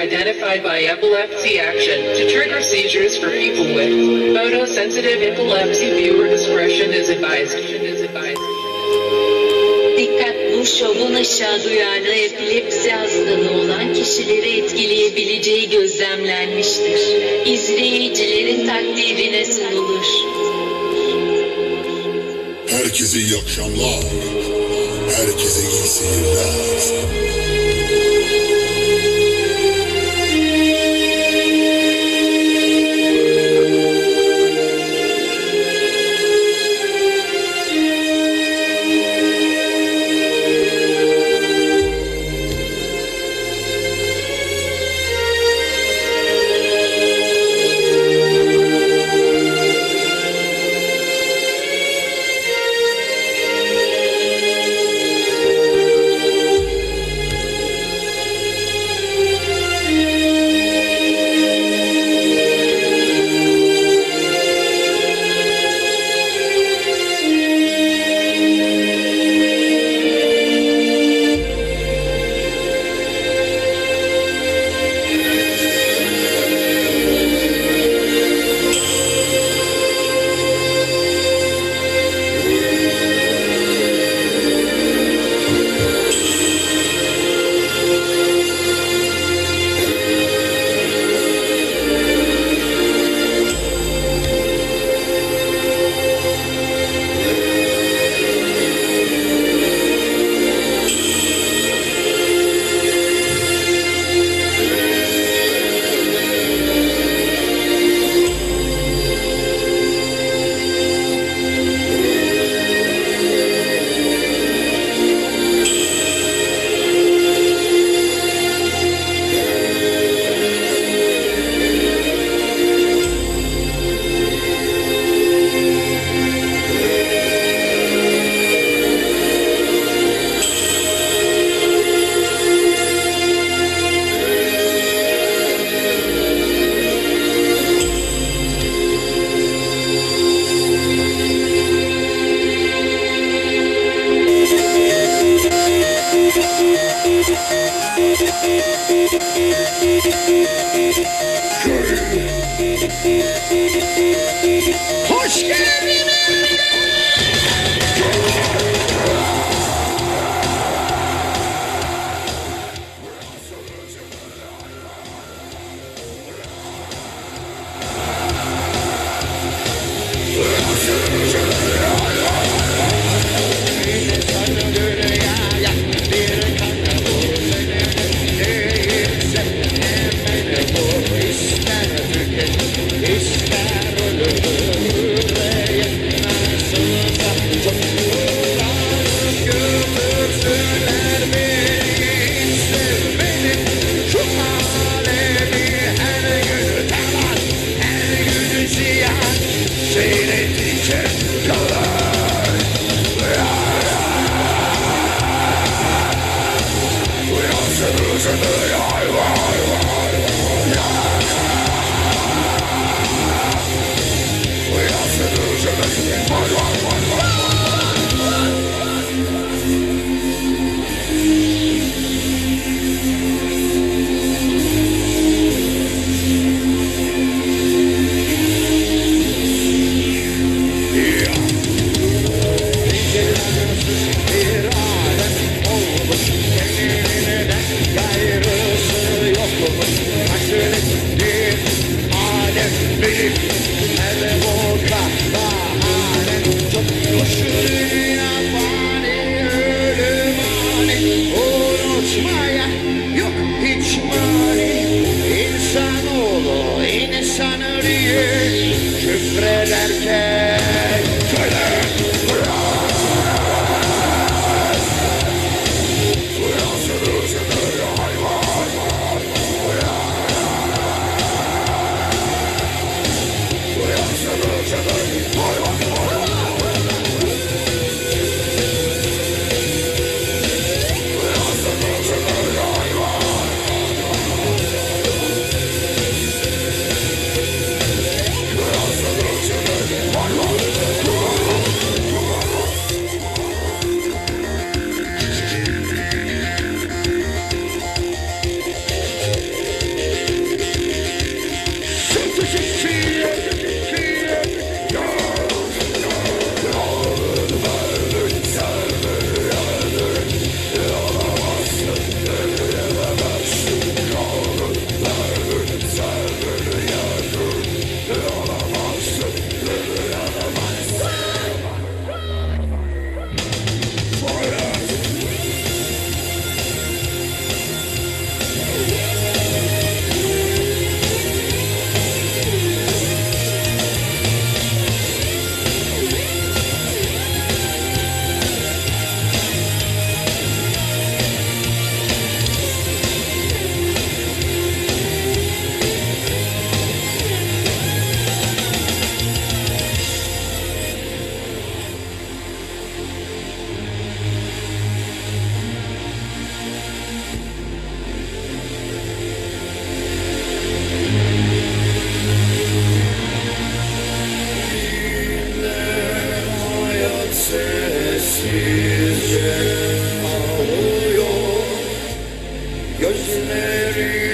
identified by Epilepsy Action to trigger seizures for people with photosensitive epilepsy. Viewer discretion is advised. Is advised. Dikkat bu şovun aşağı duyarlı epilepsi hastalığı olan kişileri etkileyebileceği gözlemlenmiştir. İzleyicilerin takdirine sunulur. Herkese iyi akşamlar. Herkese iyi seyirler. Hoş geldin. Mary.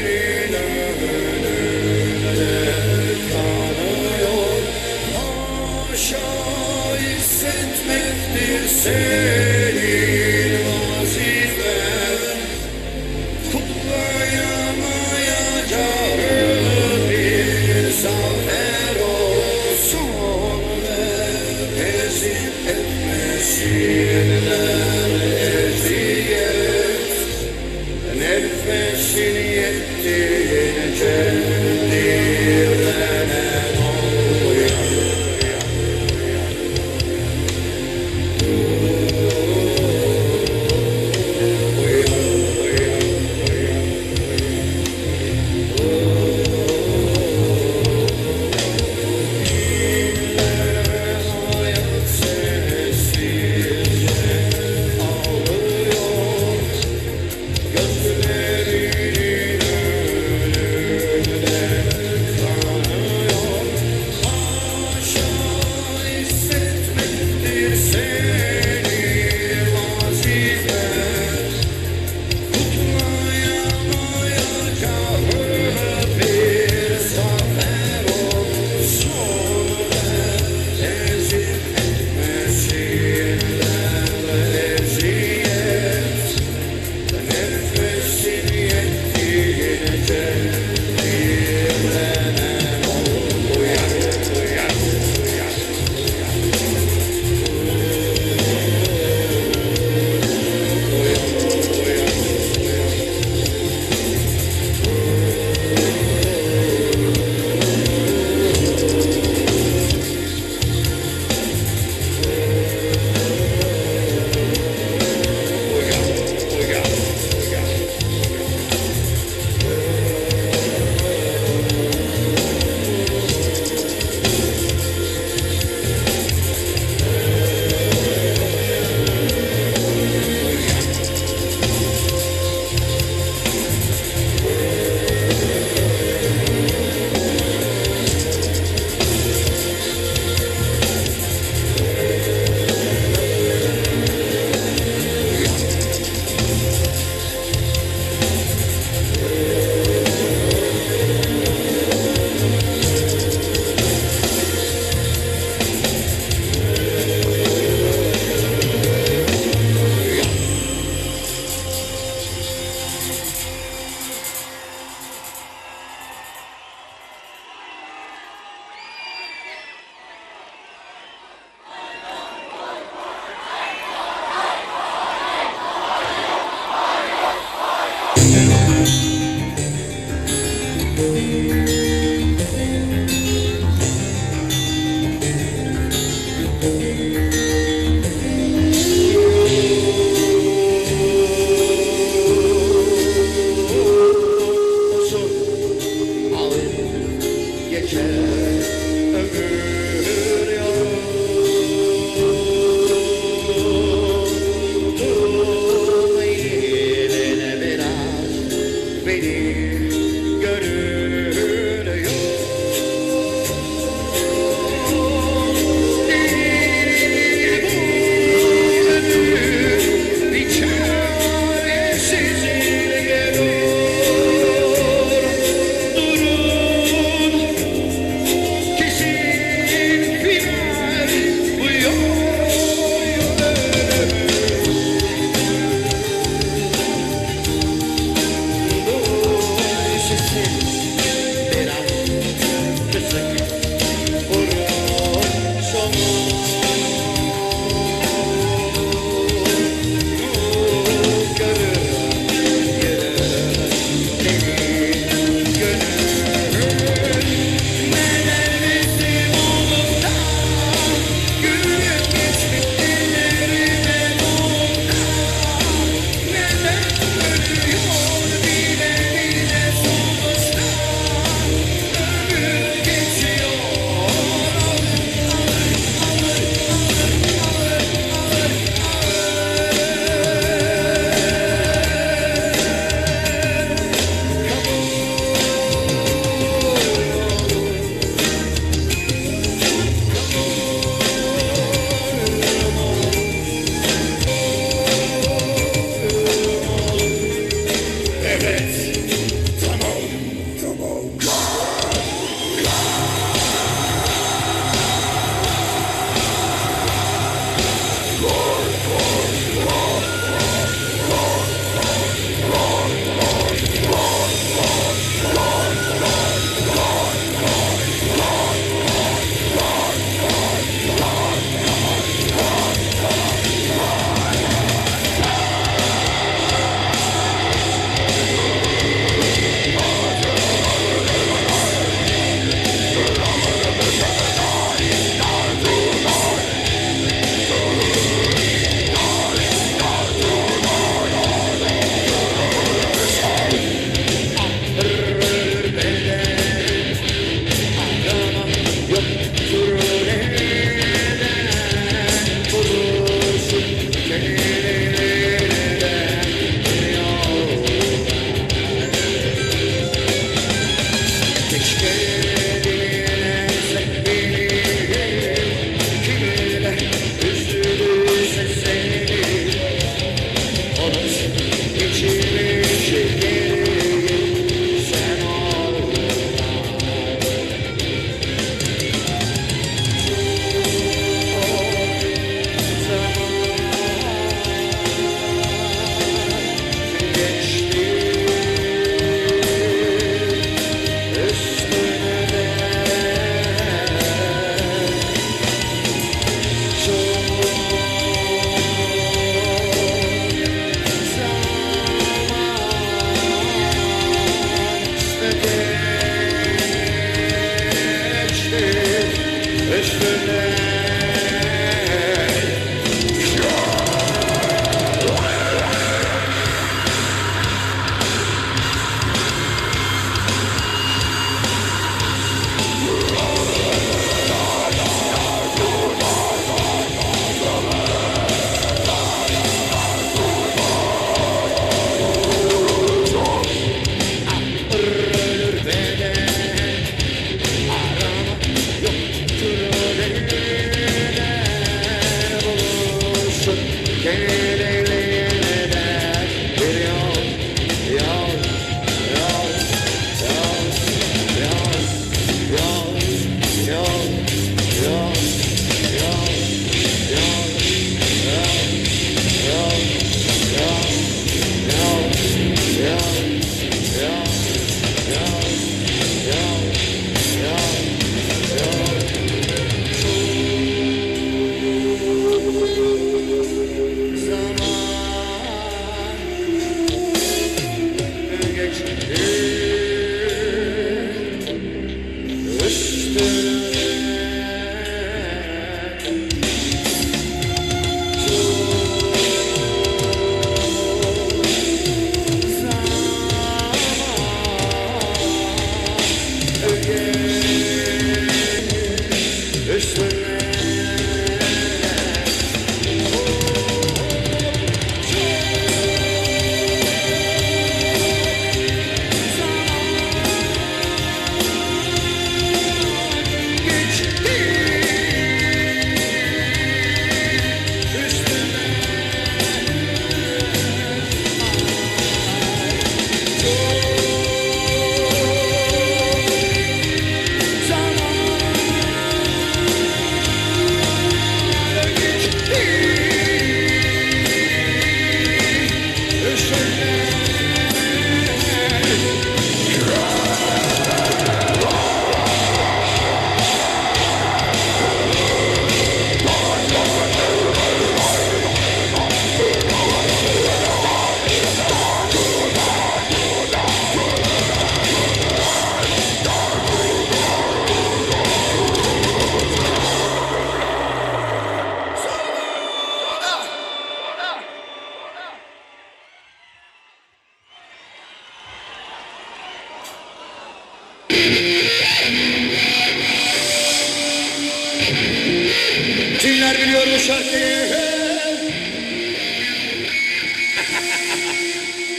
Kimler biliyor bu şarkıyı?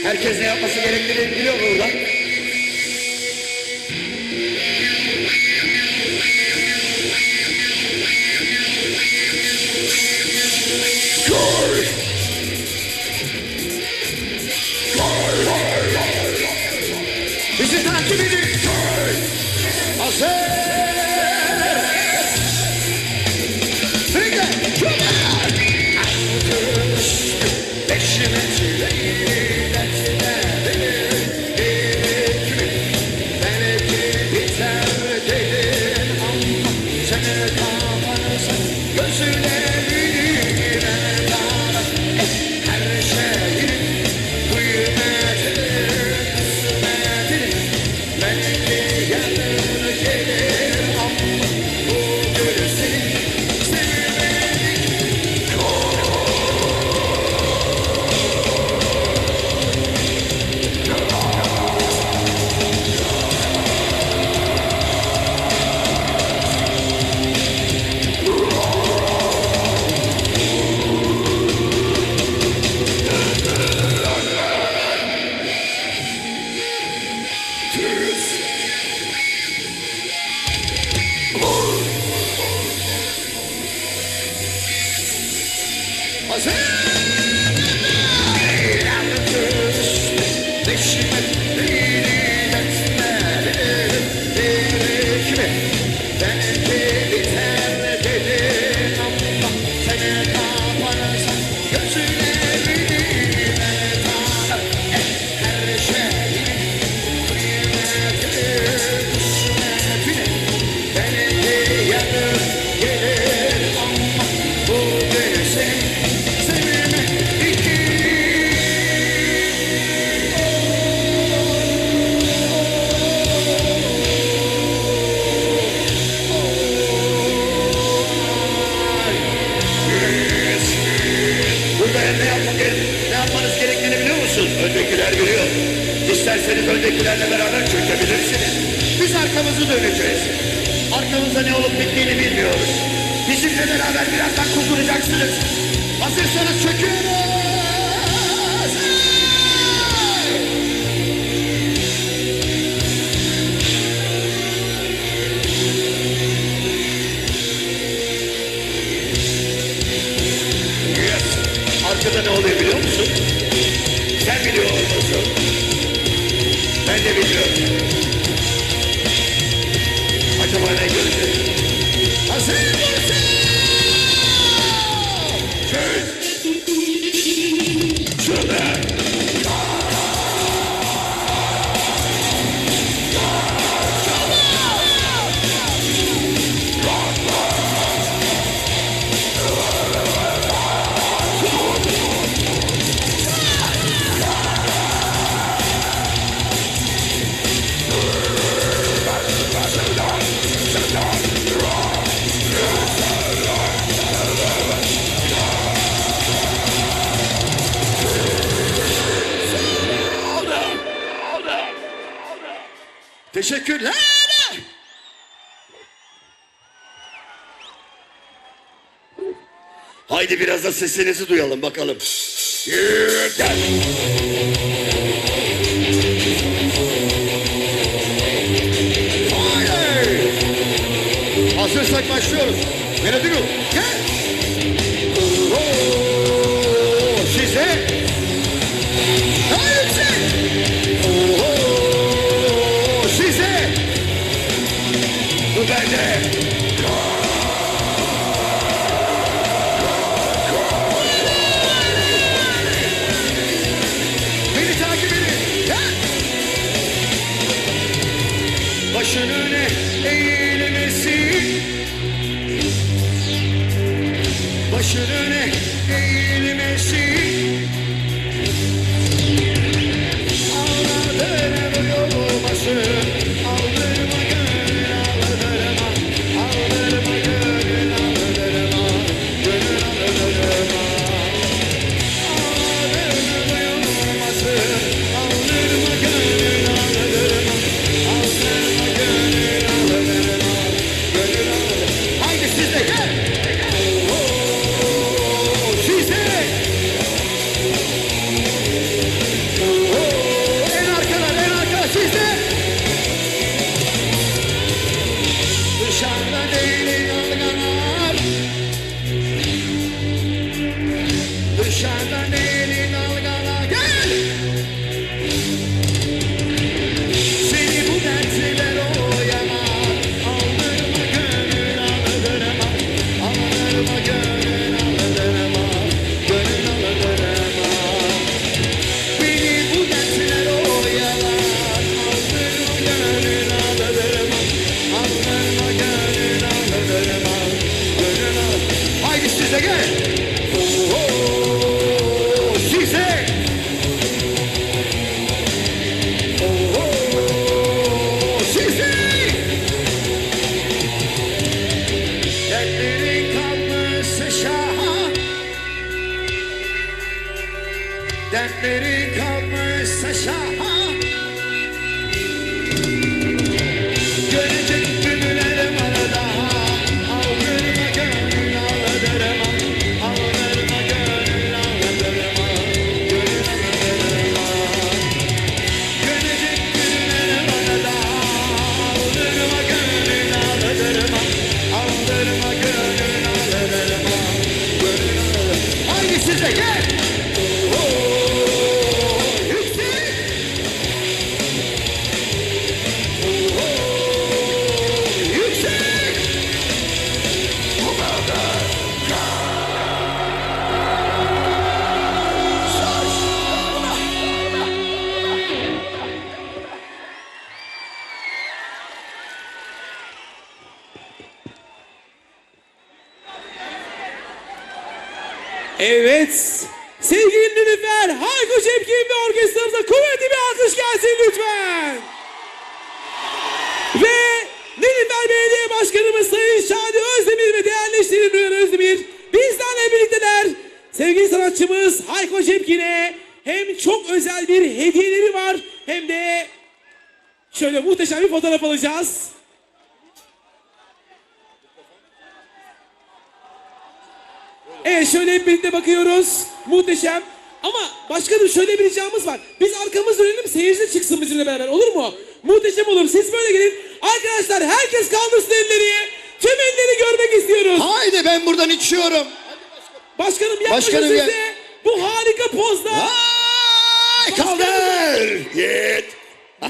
Herkes ne yapması gerektiğini biliyor mu buradan? was here. isterseniz öndekilerle beraber çökebilirsiniz. Biz arkamızı döneceğiz. Arkamızda ne olup bittiğini bilmiyoruz. Bizimle beraber birazdan kuzulacaksınız. Hazırsanız çökün. arkada ne oluyor biliyor musun? Sen biliyorsun. Ben de biliyorum. Acaba ne görecek? Hazır mısın? Çöz! Da sesinizi duyalım bakalım. Haydi. Hazırsak başlıyoruz. Melodi. Gel. Evet. Sevgili Nilüfer, Hayko Cepkin ve orkestramıza kuvvetli bir alkış gelsin lütfen. Ve Nilüfer Belediye Başkanımız Sayın Şadi Özdemir ve değerli eşleri Nurhan Özdemir bizlerle birlikteler. Sevgili sanatçımız Hayko Cepkin'e hem çok özel bir hediyeleri var hem de şöyle muhteşem bir fotoğraf alacağız. Şöyle hep birlikte bakıyoruz. Muhteşem. Ama başkanım şöyle bir ricamız var. Biz arkamız dönelim seyirci çıksın bizimle beraber olur mu? Muhteşem olur. Siz böyle gelin. Arkadaşlar herkes kaldırsın elleri. Tüm elleri görmek istiyoruz. Haydi ben buradan içiyorum. Başkanım yaklaşın Başkanım siz gel. bu Harika pozda. Ay, kaldır. Git.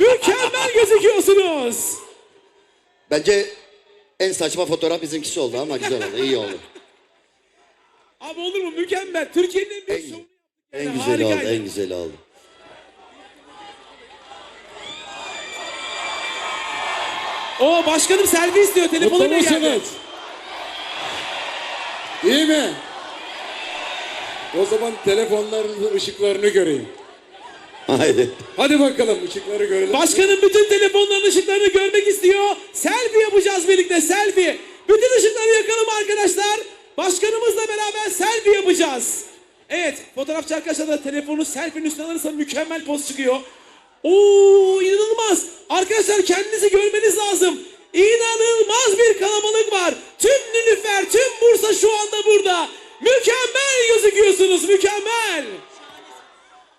Mükemmel gözüküyorsunuz. Bence en saçma fotoğraf bizimkisi oldu ama güzel oldu. iyi oldu. Abi olur mu? Mükemmel. Türkiye'nin en büyük şovunu En Yani güzeli oldu. harikaydı. En güzeli oldu. O başkanım selfie istiyor. Telefonu ne geldi? İyi mi? O zaman telefonlarınızın ışıklarını göreyim. Haydi. Hadi bakalım ışıkları görelim. Başkanım bütün telefonların ışıklarını görmek istiyor. Selfie yapacağız birlikte selfie. Bütün ışıkları yakalım arkadaşlar. Başkanımızla beraber selfie yapacağız. Evet fotoğrafçı arkadaşlar da telefonu selfie'nin üstüne alırsa mükemmel poz çıkıyor. Oo inanılmaz. Arkadaşlar kendinizi görmeniz lazım. İnanılmaz bir kalabalık var. Tüm Nilüfer, tüm Bursa şu anda burada. Mükemmel gözüküyorsunuz, mükemmel.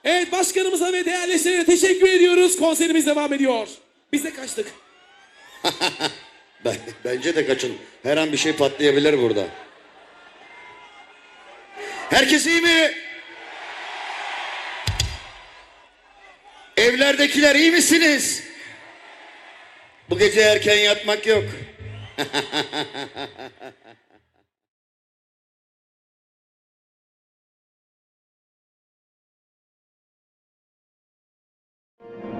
Evet başkanımıza ve değerli teşekkür ediyoruz. Konserimiz devam ediyor. Biz de kaçtık. Ben- Bence de kaçın. Her an bir şey patlayabilir burada. Herkes iyi mi? Evlerdekiler iyi misiniz? Bu gece erken yatmak yok.